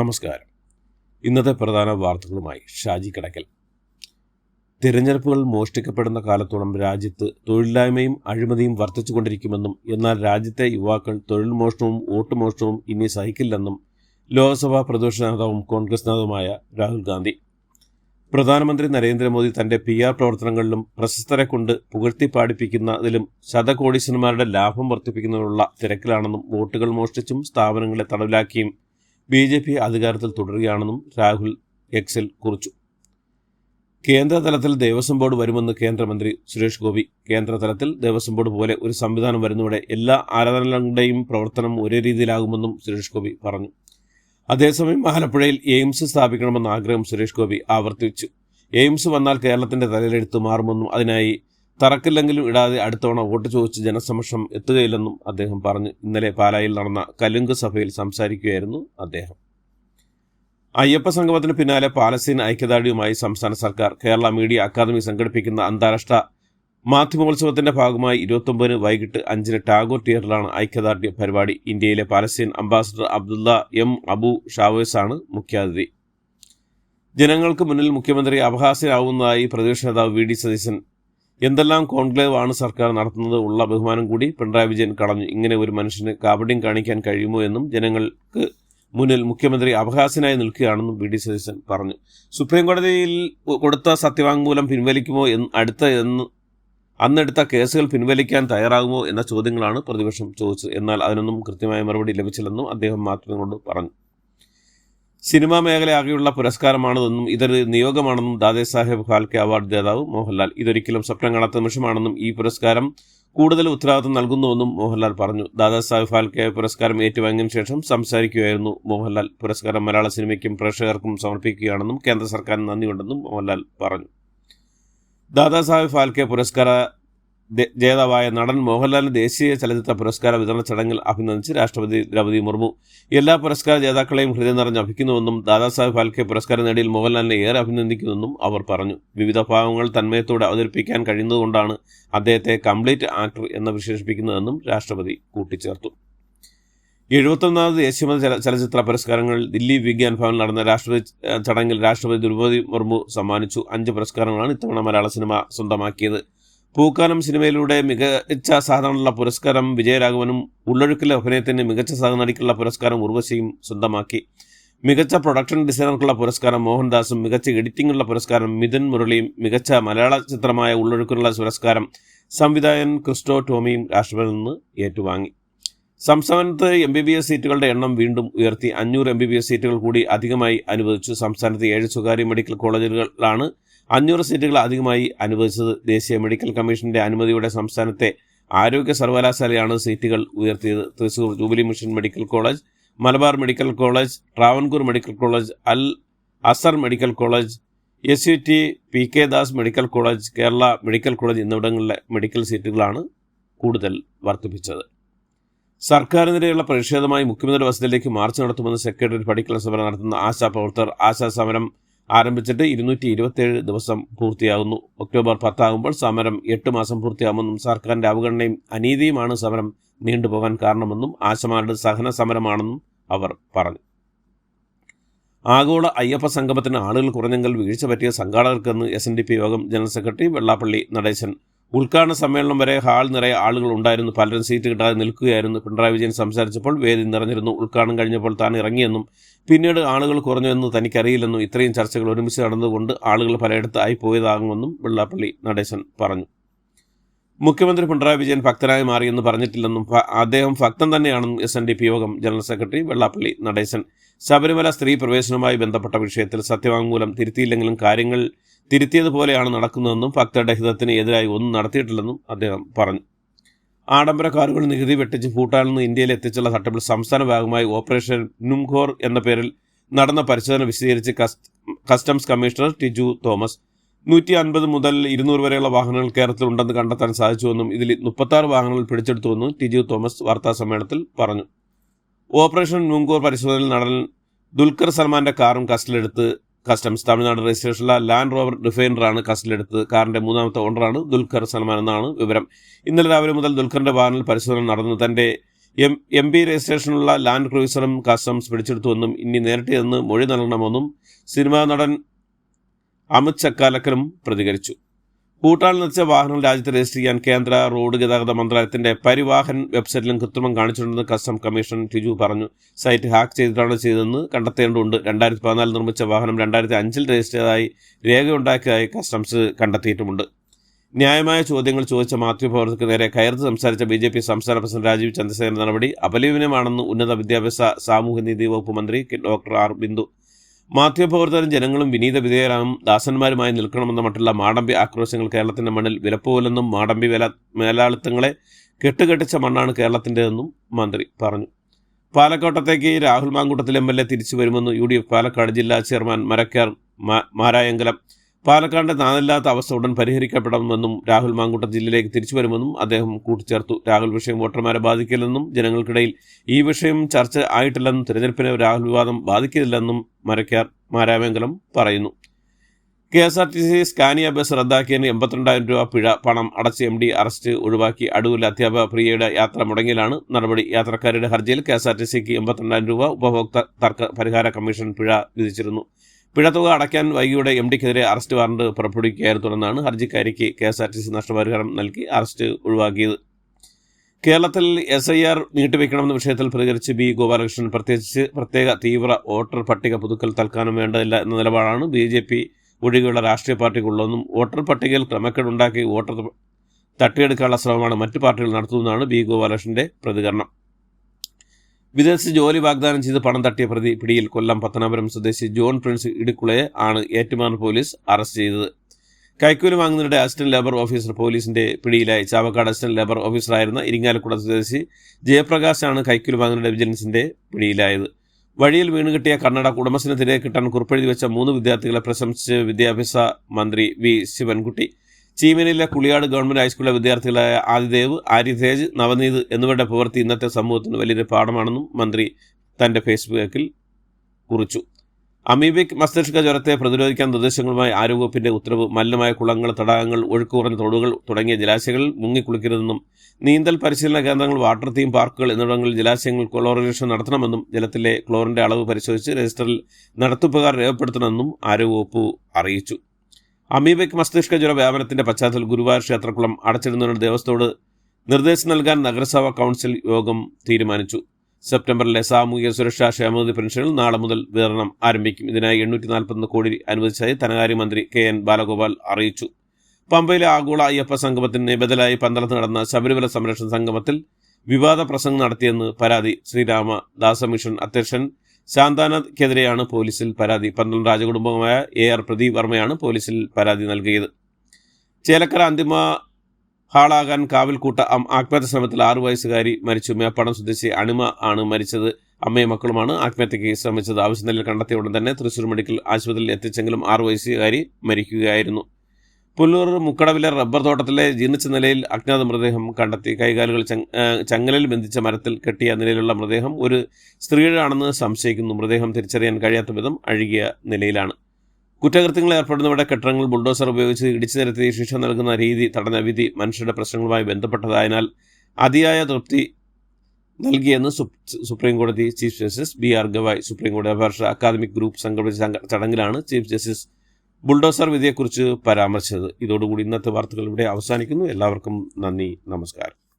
നമസ്കാരം. ഇന്നത്തെ പ്രധാന വാർത്തകളുമായി ഷാജി കടക്കൽ. തിരഞ്ഞെടുപ്പുകൾ മോഷ്ടിക്കപ്പെടുന്ന കാലത്തോളം രാജ്യത്ത് തൊഴിലില്ലായ്മയും അഴിമതിയും വർദ്ധിച്ചുകൊണ്ടിരിക്കുമെന്നും എന്നാൽ രാജ്യത്തെ യുവാക്കൾ തൊഴിൽ മോഷണവും വോട്ട് മോഷണവും ഇനി സഹിക്കില്ലെന്നും ലോക്സഭാ പ്രതിപക്ഷ നേതാവും കോൺഗ്രസ് നേതാവുമായ രാഹുൽ ഗാന്ധി. പ്രധാനമന്ത്രി നരേന്ദ്രമോദി തന്റെ പി ആർ പ്രവർത്തനങ്ങളിലും പ്രശസ്തരെ കൊണ്ട് പുകഴ്ത്തി പാടിപ്പിക്കുന്നതിലും ശതകോടീശ്വരന്മാരുടെ ലാഭം വർദ്ധിപ്പിക്കുന്നതിനുള്ള തിരക്കിലാണെന്നും വോട്ടുകൾ മോഷ്ടിച്ചും സ്ഥാപനങ്ങളെ തടവിലാക്കിയും ബി ജെ പി അധികാരത്തിൽ തുടരുകയാണെന്നും രാഹുൽ എക്സിൽ കുറിച്ചു. കേന്ദ്രതലത്തിൽ ദേവസ്വം ബോർഡ് വരുമെന്ന് കേന്ദ്രമന്ത്രി സുരേഷ് ഗോപി. കേന്ദ്രതലത്തിൽ ദേവസ്വം ബോർഡ് പോലെ ഒരു സംവിധാനം വരുന്നതോടെ എല്ലാ ആരാധനകളുടെയും പ്രവർത്തനം ഒരേ രീതിയിലാകുമെന്നും സുരേഷ് ഗോപി പറഞ്ഞു. അതേസമയം ആലപ്പുഴയിൽ എയിംസ് സ്ഥാപിക്കണമെന്ന ആഗ്രഹം സുരേഷ് ഗോപി ആവർത്തിച്ചു. എയിംസ് വന്നാൽ കേരളത്തിന്റെ തലയിലെടുത്ത് മാറുമെന്നും അതിനായി തറക്കില്ലെങ്കിലും ഇടാതെ അടുത്തവണ വോട്ട് ചോദിച്ച് ജനസമക്ഷം എത്തുകയില്ലെന്നും അദ്ദേഹം പറഞ്ഞു. ഇന്നലെ പാലായിൽ നടന്ന കലുങ്ക് സഭയിൽ സംസാരിക്കുകയായിരുന്നു അദ്ദേഹം. അയ്യപ്പ സംഗമത്തിന് പിന്നാലെ പാലസ്തീൻ ഐക്യദാർഢ്യവുമായി സംസ്ഥാന സർക്കാർ കേരള മീഡിയ അക്കാദമി സംഘടിപ്പിക്കുന്ന അന്താരാഷ്ട്ര മാധ്യമോത്സവത്തിന്റെ ഭാഗമായി ഇരുപത്തൊമ്പതിന് വൈകിട്ട് അഞ്ചിന് ടാഗോർ തിയേറ്ററിലാണ് ഐക്യദാർഢ്യ പരിപാടി. ഇന്ത്യയിലെ Palestine ambassador Abdullah M Abu Shawesh ആണ് മുഖ്യാതിഥി. ജനങ്ങൾക്ക് മുന്നിൽ മുഖ്യമന്ത്രി അപഹാസ്യനാവുന്നതായി പ്രതിപക്ഷ നേതാവ് വി. ഡി. സതീശൻ എന്തെല്ലാം കോൺക്ലേവ് ആണ് സർക്കാർ നടത്തുന്നത് ഉള്ള ബഹുമാനം കൂടി പിണറായി വിജയൻ കളഞ്ഞു. ഇങ്ങനെ ഒരു മനുഷ്യന് കാപട്യം കാണിക്കാൻ കഴിയുമോ എന്നും ജനങ്ങൾക്ക് മുന്നിൽ മുഖ്യമന്ത്രി അപഹാസ്യനായി നിൽക്കുകയാണെന്നും വി ഡി സതീശൻ പറഞ്ഞു. സുപ്രീം കോടതിയിൽ കൊടുത്ത സത്യവാങ്മൂലം പിൻവലിക്കുമോ എന്ന് അടുത്ത എന്ന് അന്നെടുത്ത കേസുകൾ പിൻവലിക്കാൻ തയ്യാറാകുമോ എന്ന ചോദ്യങ്ങളാണ് പ്രതിപക്ഷം ചോദിച്ചത്. എന്നാൽ അതിനൊന്നും കൃത്യമായ മറുപടി ലഭിച്ചില്ലെന്നും അദ്ദേഹം മാധ്യമങ്ങളോട് പറഞ്ഞു. സിനിമാ മേഖലയാകെയുള്ള പുരസ്കാരമാണതെന്നും ഇതൊരു നിയോഗമാണെന്നും ദാദേ സാഹേബ് ഫാൽക്കെ അവാർഡ് ജേതാവ് മോഹൻലാൽ. ഇതൊരിക്കലും സ്വപ്നം കാണാത്ത നിമിഷമാണെന്നും ഈ പുരസ്കാരം കൂടുതൽ ഉത്തരവാദിത്വം നൽകുന്നുവെന്നും മോഹൻലാൽ പറഞ്ഞു. ദാദാ സാഹേബ് ഫാൽക്കെ പുരസ്കാരം ഏറ്റുവാങ്ങിയതിനു ശേഷം സംസാരിക്കുകയായിരുന്നു മോഹൻലാൽ. പുരസ്കാരം മലയാള സിനിമയ്ക്കും പ്രേക്ഷകർക്കും സമർപ്പിക്കുകയാണെന്നും കേന്ദ്ര സർക്കാരിന് നന്ദിയുണ്ടെന്നും മോഹൻലാൽ പറഞ്ഞു. ദാദാ സാഹിബ് ഫാൽക്കെ പുരസ്കാര ജേതാവായ നടൻ മോഹൻലാലിന് ദേശീയ ചലച്ചിത്ര പുരസ്കാര വിതരണ ചടങ്ങിൽ അഭിനന്ദിച്ച് രാഷ്ട്രപതി ദ്രൗപദി മുർമു. എല്ലാ പുരസ്കാര ജേതാക്കളെയും ഹൃദയം നിറഞ്ഞ് അഭിക്കുന്നുവെന്നും ദാദാസാഹേബ് ഫാൽക്കെ പുരസ്കാരം നേടിയിൽ മോഹൻലാലിനെ ഏറെ അഭിനന്ദിക്കുന്നുവെന്നും അവർ പറഞ്ഞു. വിവിധ ഭാവങ്ങൾ തന്മയത്തോടെ അവതരിപ്പിക്കാൻ കഴിയുന്നതുകൊണ്ടാണ് അദ്ദേഹത്തെ കംപ്ലീറ്റ് ആക്ടർ എന്ന് വിശേഷിപ്പിക്കുന്നതെന്നും രാഷ്ട്രപതി കൂട്ടിച്ചേർത്തു. എഴുപത്തൊന്നാമത് ദേശീയ ചലച്ചിത്ര പുരസ്കാരങ്ങളിൽ ദില്ലി വിജ്ഞാൻ ഭവനിൽ നടന്ന രാഷ്ട്രപതി ചടങ്ങിൽ രാഷ്ട്രപതി ദ്രൗപദി മുർമു സമ്മാനിച്ചു. അഞ്ച് പുരസ്കാരങ്ങളാണ് ഇത്തവണ മലയാള സിനിമ സ്വന്തമാക്കിയത്. പൂക്കാനം സിനിമയിലൂടെ മികച്ച സാധനമുള്ള പുരസ്കാരം വിജയരാഘവനും ഉള്ളൊഴുക്കിലെ അഭിനയത്തിന് മികച്ച സഹനടിക്കുള്ള പുരസ്കാരം ഉർവശിയും സ്വന്തമാക്കി. മികച്ച പ്രൊഡക്ഷൻ ഡിസൈനർക്കുള്ള പുരസ്കാരം മോഹൻദാസും മികച്ച എഡിറ്റിംഗുള്ള പുരസ്കാരം മിഥുൻ മുരളിയും മികച്ച മലയാള ചിത്രമായ ഉള്ളൊഴുക്കിനുള്ള പുരസ്കാരം സംവിധായകൻ ക്രിസ്റ്റോ ടോമിയും രാഷ്ട്രപതിയിൽ നിന്ന് ഏറ്റുവാങ്ങി. സംസ്ഥാനത്ത് എം ബി ബി എസ് സീറ്റുകളുടെ എണ്ണം വീണ്ടും ഉയർത്തി. അഞ്ഞൂറ് എം ബി ബി എസ് സീറ്റുകൾ കൂടി അധികമായി അനുവദിച്ചു. സംസ്ഥാനത്ത് ഏഴ് സ്വകാര്യ മെഡിക്കൽ കോളേജുകളിലാണ് അഞ്ഞൂറ് സീറ്റുകൾ അധികമായി അനുവദിച്ചത് ദേശീയ മെഡിക്കൽ കമ്മീഷന്റെ അനുമതിയോടെ സംസ്ഥാനത്തെ ആരോഗ്യ സർവകലാശാലയാണ് സീറ്റുകൾ ഉയർത്തിയത്. Thrissur jubilee mission medical college Malabar medical college Travancore medical college Al Azhar medical college S U T P K Das medical college Kerala medical college എന്നിവിടങ്ങളിലെ മെഡിക്കൽ സീറ്റുകളാണ് കൂടുതൽ വർദ്ധിപ്പിച്ചത്. സർക്കാരിനെതിരെയുള്ള പ്രതിഷേധമായി മുഖ്യമന്ത്രി വസതിയിലേക്ക് മാർച്ച് നടത്തുമെന്ന് സെക്രട്ടറി പഠിക്കൽ സമരം നടത്തുന്ന ആശാ പ്രവർത്തകർ ആശാ സമരം ആരംഭിച്ചിട്ട് ഇരുന്നൂറ്റി ഇരുപത്തിയേഴ് ദിവസം പൂർത്തിയാകുന്നു. ഒക്ടോബർ പത്താകുമ്പോൾ സമരം എട്ട് മാസം പൂർത്തിയാകുമെന്നും സർക്കാരിന്റെ അവഗണനയും അനീതിയുമാണ് സമരം നീണ്ടുപോകാൻ കാരണമെന്നും ആശമാരുടെ സഹന സമരമാണെന്നും അവർ പറഞ്ഞു. ആഗോള അയ്യപ്പ സംഗമത്തിന് ആളുകൾ കുറഞ്ഞെങ്കിൽ വീഴ്ച പറ്റിയ സംഘാടകർക്കെന്ന് എസ് എൻ ഡി പി യോഗം ജനറൽ സെക്രട്ടറി വെള്ളാപ്പള്ളി നടേശൻ. ഉദ്ഘാടന സമ്മേളനം വരെ ഹാൾ നിറയെ ആളുകൾ ഉണ്ടായിരുന്നു. പലരും സീറ്റ് കിട്ടാതെ നിൽക്കുകയായിരുന്നു. പിണറായി വിജയൻ സംസാരിച്ചപ്പോൾ വേദി നിറഞ്ഞിരുന്നു. ഉദ്ഘാടനം കഴിഞ്ഞപ്പോൾ താൻ ഇറങ്ങിയെന്നും പിന്നീട് ആളുകൾ കുറഞ്ഞുവെന്ന് തനിക്കറിയില്ലെന്നും ഇത്രയും ചർച്ചകൾ ഒരുമിച്ച് നടന്നുകൊണ്ട് ആളുകൾ പലയിടത്തായി പോയതാകുമെന്നും വെള്ളാപ്പള്ളി നടേശൻ പറഞ്ഞു. മുഖ്യമന്ത്രി പിണറായി വിജയൻ ഭക്തനായി മാറിയെന്ന് പറഞ്ഞിട്ടില്ലെന്നും അദ്ദേഹം ഭക്തൻ തന്നെയാണെന്നും എസ് എൻ ഡി പി യോഗം ജനറൽ സെക്രട്ടറി വെള്ളാപ്പള്ളി നടേശൻ ശബരിമല സ്ത്രീ പ്രവേശനവുമായി ബന്ധപ്പെട്ട വിഷയത്തിൽ സത്യവാങ്മൂലം തിരുത്തിയില്ലെങ്കിലും കാര്യങ്ങൾ തിരുത്തിയതുപോലെയാണ് നടക്കുന്നതെന്നും ഭക്തരുടെ ഹിതത്തിന് എതിരായി ഒന്നും നടത്തിയിട്ടില്ലെന്നും അദ്ദേഹം പറഞ്ഞു. ആഡംബര കാറുകൾ നികുതി വെട്ടിച്ച് ഭൂട്ടാനിൽ നിന്ന് ഇന്ത്യയിൽ എത്തിച്ചുള്ള തട്ടിപ്പിൽ സംസ്ഥാന ഭാഗമായി ഓപ്പറേഷൻ നുംഖോർ എന്ന പേരിൽ നടന്ന പരിശോധന വിശദീകരിച്ച് കസ്റ്റംസ് കമ്മീഷണർ ടിജു തോമസ്. നൂറ്റി അൻപത് മുതൽ ഇരുന്നൂറ് വരെയുള്ള വാഹനങ്ങൾ കേരളത്തിൽ ഉണ്ടെന്ന് കണ്ടെത്താൻ സാധിച്ചുവെന്നും ഇതിൽ മുപ്പത്താറ് വാഹനങ്ങൾ പിടിച്ചെടുത്തുവെന്നും ടിജു തോമസ് വാർത്താ സമ്മേളനത്തിൽ പറഞ്ഞു. ഓപ്പറേഷൻ നുംഖോർ പരിശോധനയിൽ നടൻ ദുൽഖർ സൽമാന്റെ കാറും കസ്റ്റഡിയെടുത്ത് കസ്റ്റംസ് തമിഴ്നാട് രജിസ്ട്രേഷനിലെ ലാൻഡ് റോവർ ഡിഫൈനറാണ് കസ്റ്റഡിയിലെടുത്തത്. കാറിന്റെ മൂന്നാമത്തെ ഓണറാണ് ദുൽഖർ സൽമാൻ എന്നാണ് വിവരം. ഇന്നലെ രാവിലെ മുതൽ ദുൽഖറിന്റെ വാഹനത്തിൽ പരിശോധന നടന്നു തന്റെ എം എം പി രജിസ്ട്രേഷനുള്ള ലാൻഡ് ക്രൂയിസറും കസ്റ്റംസ് പിടിച്ചെടുത്തുവെന്നും ഇനി നേരിട്ട് ചെന്ന് മൊഴി നൽകണമെന്നും സിനിമാ നടൻ അമിത് ചക്കാലക്കനും പ്രതികരിച്ചു. കൂട്ടാൾ നിർച്ച വാഹനങ്ങൾ രാജ്യത്ത് രജിസ്റ്റർ ചെയ്യാൻ കേന്ദ്ര റോഡ് ഗതാഗത മന്ത്രാലയത്തിന്റെ പരിവാഹൻ വെബ്സൈറ്റിലും കൃത്രിമം കാണിച്ചിട്ടുണ്ടെന്ന് കസ്റ്റം കമ്മീഷൻ ടിജു പറഞ്ഞു. സൈറ്റ് ഹാക്ക് ചെയ്തിട്ടാണ് ചെയ്തതെന്ന് കണ്ടെത്തേണ്ടതുണ്ട്. രണ്ടായിരത്തി പതിനാലിൽ നിർമ്മിച്ച വാഹനം രണ്ടായിരത്തി അഞ്ചിൽ രജിസ്റ്റർ ചെയ്തതായി രേഖയുണ്ടാക്കിയതായി കസ്റ്റംസ് കണ്ടെത്തിയിട്ടുമുണ്ട്. ന്യായമായ ചോദ്യങ്ങൾ ചോദിച്ച മാധ്യമപ്രവർത്തകർക്ക് നേരെ കയർത്ത് സംസാരിച്ച ബി ജെ പി സംസ്ഥാന പ്രസിഡന്റ് രാജീവ് ചന്ദ്രശേഖരൻ നടപടി അപലീപനമാണെന്ന് ഉന്നത വിദ്യാഭ്യാസ സാമൂഹ്യനീതി വകുപ്പ് മന്ത്രി ഡോക്ടർ ആർ ബിന്ദു മാധ്യമപ്രവർത്തകരും ജനങ്ങളും വിനീത വിധേയരാകും ദാസന്മാരുമായി നിൽക്കണമെന്ന മറ്റുള്ള മാടമ്പി ആക്രോശങ്ങൾ കേരളത്തിന്റെ മണ്ണിൽ വിലപ്പോവില്ലെന്നും മാടമ്പി വേല മേലാളിത്തങ്ങളെ കെട്ടുകെട്ടിച്ച മണ്ണാണ് കേരളത്തിന്റെതെന്നും മന്ത്രി പറഞ്ഞു. പാലക്കോട്ടത്തേക്ക് Rahul Mankoottathil M L A തിരിച്ചു വരുമെന്ന് യു ഡി എഫ് പാലക്കാട് ജില്ലാ ചെയർമാൻ മരക്കാർ മാരായങ്കലം പാലക്കാടിന്റെ നാനില്ലാത്ത അവസ്ഥ ഉടൻ പരിഹരിക്കപ്പെടണമെന്നും രാഹുൽ മാങ്കൂട്ടം ജില്ലയിലേക്ക് തിരിച്ചു വരുമെന്നും അദ്ദേഹം കൂട്ടിച്ചേർത്തു. രാഹുൽ വിഷയം വോട്ടർമാരെ ബാധിക്കില്ലെന്നും ജനങ്ങൾക്കിടയിൽ ഈ വിഷയം ചർച്ച ആയിട്ടില്ലെന്നും തിരഞ്ഞെടുപ്പിനെ രാഹുൽ വിവാദം ബാധിക്കില്ലെന്നും മരക്കാർ മാരാമംഗലം പറയുന്നു. K S R T C Scania bus റദ്ദാക്കിയതിന് എൺപത്തിരണ്ടായിരം രൂപ പിഴ പണം അടച്ച് എം ഡി അറസ്റ്റ് ഒഴിവാക്കി അടൂർ അധ്യാപക പ്രിയയുടെ യാത്ര മുടങ്ങിയിലാണ് നടപടി. യാത്രക്കാരുടെ ഹർജിയിൽ കെ എസ് ആർ ടി സിക്ക് എൺപത്തിരണ്ടായിരം രൂപ ഉപഭോക്തർ തർക്ക പരിഹാര കമ്മീഷൻ പിഴ വിധിച്ചിരുന്നു. പിഴത്തുക അടയ്ക്കാൻ വൈകിയുടെ എം ഡിക്കെതിരെ അറസ്റ്റ് വാറണ്ട് പുറപ്പെടുവിക്കുകയായിരുന്നു തുടർന്നാണ് ഹർജിക്കാരിക്ക് K S R T C നഷ്ടപരിഹാരം നൽകി അറസ്റ്റ് ഒഴിവാക്കിയത്. കേരളത്തിൽ എസ് ഐ ആർ നീട്ടിവെക്കണമെന്ന വിഷയത്തിൽ പ്രതികരിച്ച് ബി ഗോപാലകൃഷ്ണൻ പ്രത്യേകിച്ച് പ്രത്യേക തീവ്ര വോട്ടർ പട്ടിക പുതുക്കൽ തൽക്കാലം വേണ്ടതില്ല എന്ന നിലപാടാണ് ബി ജെ പി ഒഴികെയുള്ള രാഷ്ട്രീയ പാർട്ടിക്കുള്ളതെന്നും വോട്ടർ പട്ടികയിൽ ക്രമക്കേടുണ്ടാക്കി വോട്ടർ തട്ടിയെടുക്കാനുള്ള ശ്രമമാണ് മറ്റു പാർട്ടികൾ നടത്തുന്നതെന്നാണ് ബി ഗോപാലകൃഷ്ണന്റെ പ്രതികരണം. വിദേശ ജോലി വാഗ്ദാനം ചെയ്ത് പണം തട്ടിയ പ്രതി പിടിയിൽ കൊല്ലം പത്തനാപുരം സ്വദേശി ജോൺ പ്രിൻസ് ഇടുക്കുളയെ ആണ് ഏറ്റുമാനൂർ പോലീസ് അറസ്റ്റ് ചെയ്തത്. കൈക്കൂലി വാങ്ങുന്നതിനിടെ അസിസ്റ്റന്റ് ലേബർ ഓഫീസർ പോലീസിന്റെ പിടിയിലായി. ചാവക്കാട് അസിസ്റ്റന്റ് ലേബർ ഓഫീസറായിരുന്ന ഇരിങ്ങാലക്കുട സ്വദേശി ജയപ്രകാശാണ് കൈക്കൂലി വാങ്ങുന്നതിനിടെ വിജിലൻസിന്റെ പിടിയിലായത്. വഴിയിൽ വീണുകിട്ടിയ കിട്ടിയ കണ്ണട കുടുംബത്തിന് കിട്ടാൻ കുറിപ്പെഴുതി വെച്ച മൂന്ന് വിദ്യാർത്ഥികളെ പ്രശംസിച്ച് വിദ്യാഭ്യാസ മന്ത്രി വി ശിവൻകുട്ടി ചീമനിലെ കുളിയാട് ഗവൺമെന്റ് ഹൈസ്കൂളിലെ വിദ്യാർത്ഥികളായ ആദിദേവ് ആര്യതേജ് നവനീത് എന്നിവരുടെ പ്രവൃത്തി ഇന്നത്തെ സമൂഹത്തിന് വലിയൊരു പാഠമാണെന്നും മന്ത്രി തന്റെ ഫേസ്ബുക്കിൽ കുറിച്ചു. അമീബിക് മസ്തിഷ്ക ജ്വരത്തെ പ്രതിരോധിക്കാൻ നിർദ്ദേശങ്ങളുമായി ആരോഗ്യവകുപ്പിന്റെ ഉത്തരവ് മലിനമായ കുളങ്ങൾ തടാകങ്ങൾ ഒഴുക്ക് കുറഞ്ഞ തോടുകൾ തുടങ്ങിയ ജലാശയങ്ങളിൽ മുങ്ങിക്കുളിക്കരുതെന്നും നീന്തൽ പരിശീലന കേന്ദ്രങ്ങൾ വാട്ടർ തീം പാർക്കുകൾ എന്നിവിടങ്ങളിൽ ജലാശയങ്ങൾ ക്ലോറിനേഷൻ നടത്തണമെന്നും ജലത്തിലെ ക്ലോറിന്റെ അളവ് പരിശോധിച്ച് രജിസ്റ്ററിൽ നടത്തിപ്പുകാർ രേഖപ്പെടുത്തണമെന്നും ആരോഗ്യവകുപ്പ് അറിയിച്ചു. അമീബിക് മസ്തിഷ്ക ജ്വര വ്യാപനത്തിന്റെ പശ്ചാത്തലത്തിൽ ഗുരുവായൂർ ക്ഷേത്രക്കുളം അടച്ചിടുന്നതിന് ദേവസ്വത്തോട് നിർദ്ദേശം നൽകാൻ നഗരസഭാ കൗൺസിൽ യോഗം തീരുമാനിച്ചു. സെപ്റ്റംബറിലെ സാമൂഹിക സുരക്ഷാ ക്ഷേമനിധി പെൻഷനിൽ നാളെ മുതൽ വിതരണം ആരംഭിക്കും. ഇതിനായി എണ്ണൂറ്റി നാൽപ്പത്തൊന്ന് കോടി അനുവദിച്ചതായി ധനകാര്യമന്ത്രി കെ എൻ ബാലഗോപാൽ അറിയിച്ചു. പമ്പയിലെ ആഗോള അയ്യപ്പ സംഗമത്തിന് ബദലായി പന്തളത്ത് നടന്ന ശബരിമല സംരക്ഷണ സംഗമത്തിൽ വിവാദ പ്രസംഗം നടത്തിയെന്ന് പരാതി ശ്രീരാമദാസ മിഷൻ അധ്യക്ഷൻ ശാന്താനക്കെതിരെയാണ് പോലീസിൽ പരാതി. പന്തളം രാജകുടുംബമായ എ ആർ പ്രദീപ് വർമ്മയാണ് പോലീസിൽ പരാതി നൽകിയത്. ചേലക്കര അന്തിമ ഹാളാകാൻ കാവിൽക്കൂട്ട ആത്മഹത്യ ശ്രമത്തിൽ ആറു വയസ്സുകാരി മരിച്ചു. മേപ്പാടം സ്വദേശി അണിമ ആണ് മരിച്ചത്. അമ്മയും മക്കളുമാണ് ആത്മഹത്യയ്ക്ക് ശ്രമിച്ചത്. ആവശ്യനിലയിൽ കണ്ടെത്തിയ ഉടൻ തന്നെ തൃശൂർ മെഡിക്കൽ ആശുപത്രിയിൽ എത്തിച്ചെങ്കിലും ആറു വയസ്സുകാരി മരിക്കുകയായിരുന്നു. പുല്ലൂർ മുക്കടവിലെ റബ്ബർ തോട്ടത്തിലെ ജീർണിച്ച നിലയിൽ അജ്ഞാത മൃതദേഹം കണ്ടെത്തി. കൈകാലുകൾ ചങ്ങലിൽ ബന്ധിച്ച മരത്തിൽ കെട്ടിയ നിലയിലുള്ള മൃതദേഹം ഒരു സ്ത്രീയുടെ ആണെന്ന് സംശയിക്കുന്നു. മൃതദേഹം തിരിച്ചറിയാൻ കഴിയാത്ത വിധം അഴുകിയ നിലയിലാണ്. കുറ്റകൃത്യങ്ങൾ ഏർപ്പെടുന്നവരുടെ കെട്ടിടങ്ങൾ ബുൾഡോസർ ഉപയോഗിച്ച് ഇടിച്ചു നിരത്തി ശിക്ഷ നൽകുന്ന രീതി തടനവിധി മനുഷ്യരുടെ പ്രശ്നങ്ങളുമായി ബന്ധപ്പെട്ടതായതിനാൽ അതിയായ തൃപ്തി നൽകിയെന്ന് സുപ്രീം കോടതി chief justice B R Gavai supreme കോടതി അപേക്ഷ അക്കാദമിക് ഗ്രൂപ്പ് സംഘടിപ്പിച്ച ചടങ്ങിലാണ് ചീഫ് ജസ്റ്റിസ് ബുൾഡോസർ വിധിയെക്കുറിച്ച് പരാമർശിച്ചത്. ഇതോടുകൂടി ഇന്നത്തെ വാർത്തകൾ ഇവിടെ അവസാനിക്കുന്നു. എല്ലാവർക്കും നന്ദി നമസ്കാരം.